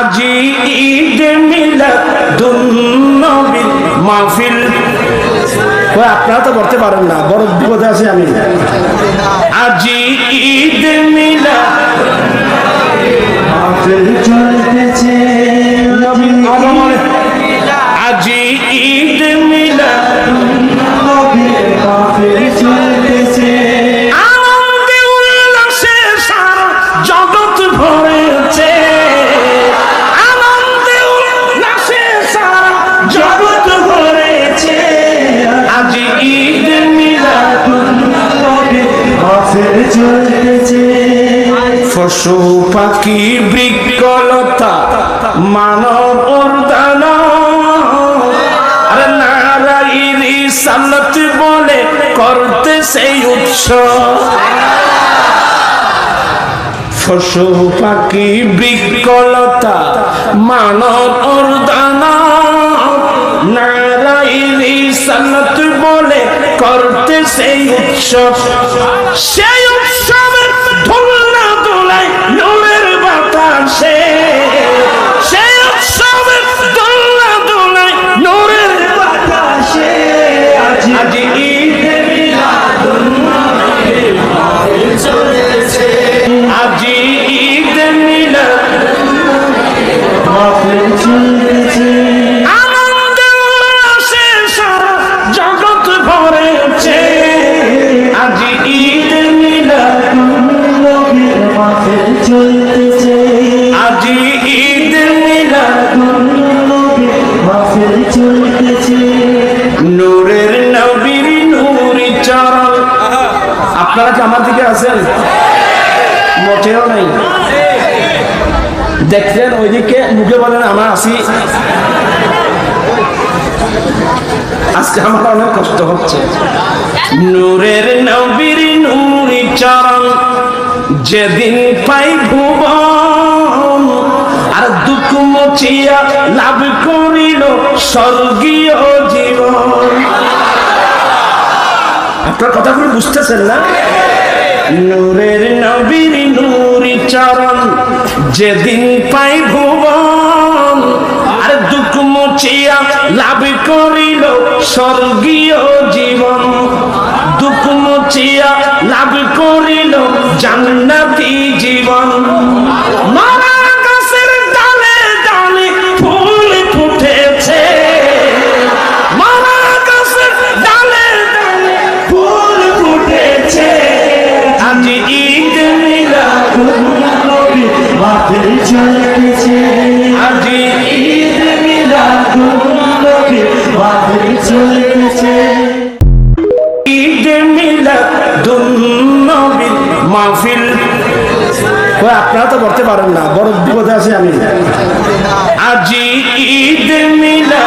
আজি ঈদ মিলাদুন্নবীর মাহফিল। ওই আপনারা তো করতে পারেন না বড় বিপদে আছি আমি। আজি ঈদ মিলাদ। চলতেছে নবীন আগমনে আজি ঈদ মিলাদ। নবীর কাফের চলতেছে। আনন্দে উল্লাসে সারা জগৎ ভরেছে জগৎ ভরেছে। আজি ঈদ মিলাদ নবীর কাফের চলতেছে। পশু পাখি বৃক্ষলতা মানব উর্দান আরে সালত বলে করতে সেই উৎসব। পশু পাখি বৃক্ষলতা মানব উর্দান সালত বলে করতে সেই উৎসব। সেই চরণ আপনারা কি আমার দিকে আছেন? মোটেও নাই। দেখলেন ওইদিকে মুখে বলেন, আমরা আসি আজকে আমার অনেক কষ্ট হচ্ছে। নূরের নবীর নূরি চরণ যেদিন পাই ভুবন, আর দুঃখ মুছিয়া লাভ করিল স্বর্গীয় জীবন। আপনার কথাগুলো বুঝতেছেন না? নূরের নবীর নূরি চরণ যেদিন পাই ভুবন, আর দুঃখ মুছিয়া লাভ করিল স্বর্গীয় জীবন। দুঃখ মুছিয়া লাভ করিল জান্নাতি জীবন। মারা আপনারা তো করতে পারেন না বড় বিপদে আছি আমি। আজি ঈদ মিলা